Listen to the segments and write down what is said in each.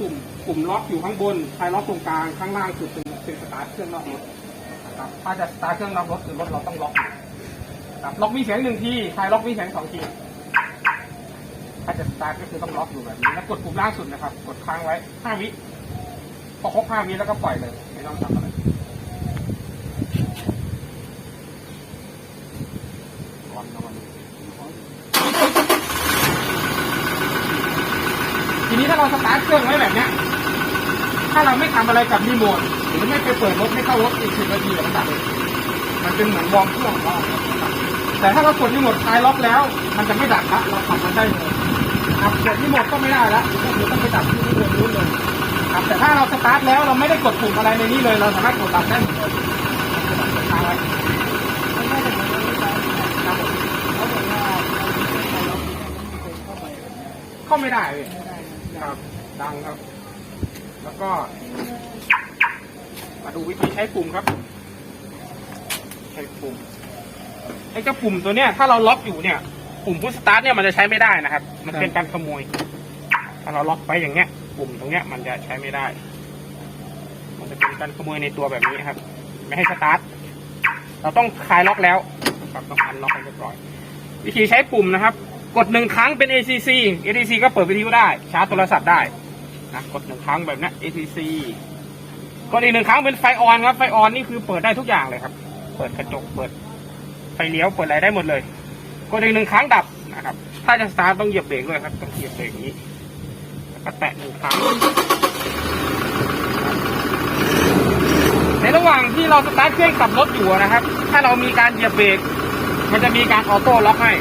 ปุ่มปุ่มล็อกอยู่ข้างบนคลายล็อกตรงกลางข้างล่างคือเป็นเป็นสตาร์ทเครื่องนอกรถนะครับถ้าจะสตาร์ทเครื่องนอกรถคือรถเราต้องล็อกนะครับล็อกมีเสียงหนึ่งทีคลายล็อกมีเสียงสองทีถ้าจะสตาร์ทก็คือต้องล็อกอยู่แบบนี้แล้วกดปุ่มล่างสุดนะครับ กดค้างไว้ห้าวิพอครบห้าวิแล้วก็ปล่อยเลยไม่ต้องทำอะไรอนร้อน ทีนี้ถ้าเราสตาร์ทเครื่องไว้แบบเนี้ย ถ้าเราไม่ทำอะไรกับรีโมทหรือไม่ไปเปิดรถไม่เข้ารถอีกสิบนาทีเดี๋ยวมันดับเลยมันเป็นเหมือนวอร์มเครื่องของเราแต่ถ้าเรากดรีโมทคลายล็อกแล้ว มันจะไม่ดับละเราขับมันได้เลยครับกดรีโมทก็ไม่ได้ละก็คือต้องไปดับที่รีโมทนู้นเลยครับแต่ถ้าเราสตาร์ทแล้วเราไม่ได้กดปุ่มอะไรในนี้เลย เราสามารถกดดับได้หมดเลยค้างไว้ไม่ได้แต่มันไม่ได้ครับผมเข้าไปแบบนี้เข้าไม่ได้เลยไม่ได้ คนะรับ ดังครับ แล้วก็ มาดูวิธีใช้ปุ่มครับ ใช้ปุ่มไอ้เจ้าปุ่มตัวเนี้ยถ้าเราล็อกอยู่เนี่ยปุ่มพุชสตาร์ทเนี่ยมันจะใช้ไม่ได้นะครับ มันเป็นการขโมย ถ้าเราล็อกไปอย่างเงี้ย ปุ่มตรงเนี้ยมันจะใช้ไม่ได้ มันจะเป็นการขโมยในตัวแบบนี้ครับ ไม่ให้สตาร์ทเราต้องคลายล็อกแล้วครับต้องอันล็อกให้เรียบร้อย วิธีใช้ปุ่มนะครับ กดหนึ่งครั้งเป็น ACC ACC ก็เปิดวิทยุได้ ชาร์จโทรศัพท์ได้นะกดหนึ่งครั้งแบบนี้ ACC กดอีกหนึ่งครั้งเป็นไฟออนครับไฟออนนี่คือเปิดได้ทุกอย่างเลยครับ เปิดกระจกเปิดไฟเลี้ยวเปิดอะไรได้หมดเลย กดอีกหนึ่งครั้งดับนะครับ ถ้าจะสตาร์ทต้องเหยียบเบรกด้วยครับต้องเหยียบเบรกนี้แล้วก็แตะหนึ่งครั้งในระหว่างที่เราสตาร์ทเครื่องขับรถอยู่นะครับ ถ้าเรามีการเหยียบเบรกมันจะมีการออโต้ล็อกให้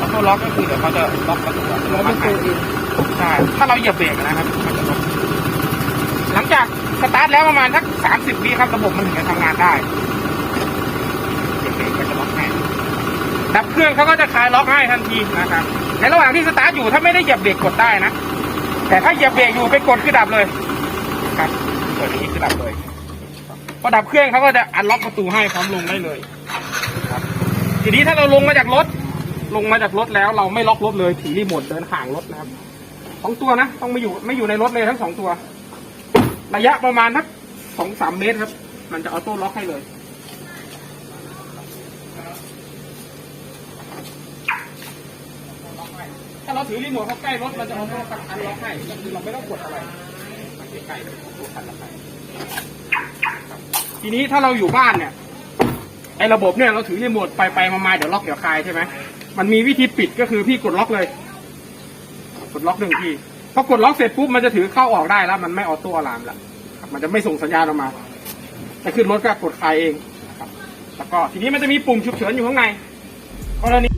ออโต้ล็อกก็คือเดี๋ยวเขาจะล็อกประตูอัตโนเรามัติเคให้ยเองใช่ถ้าเราเหยียบเบรกนะครับมันจะล็อกหลังจากสตาร์ทแล้วประมาณสักสามสิบวิครับระบบมันถึงจะทำงานได้เหยียบเบรกก็จะล็อกให้ดับเครื่องเขาก็จะคลายล็อกให้ทันทีนะครับในระหว่างที่สตาร์ทอยู่ถ้าไม่ได้เหยียบเบรกกดได้นะ แต่ถ้าเหยียบเบรกอยู่ไปกดคือดับเลยครับกดอย่างนี้คือดับเลยพอดับเครื่องเขาก็จะอันล็อกประตูให้พร้อมลงได้เลยครับทีนี้ถ้าเราลงมาจากรถ ลงมาจากรถแล้วเราไม่ล็อกรถเลยถือรีโมทเดินห่างรถนะครับสองตัวนะต้องไม่อยู่ไม่อยู่ในรถเลยทั้งสองตัว ระยะประมาณสักสองสามเมตรครับ มันจะออโต้ล็อกให้เลยถ้าเราถือรีโมทเข้าใกล้รถมันจะออโต้อันล็อกให้ก็คือเราไม่ต้องกดอะไรใกล้ๆตัวคันล็อกให้ครับทีนี้ถ้าเราอยู่บ้านเนี่ยไอ้ระบบเนี่ยเราถือรีโมทไปไปมามาเดี๋ยวล็อกเดี๋ยวคลายใช่ไหม มันมีวิธีปิดก็คือพี่กดล็อกเลย กดล็อกหนึ่งทีพอกดล็อกเสร็จปุ๊บมันจะถือเข้าออกได้แล้ว มันไม่ออโต้อะลามแล้วมันจะไม่ส่งสัญญาณออกมาจะขึ้นรถก็กดคลายเองนะครับแล้วก็ทีนี้มันจะมีปุ่มฉุกเฉินอยู่ข้างในกรณี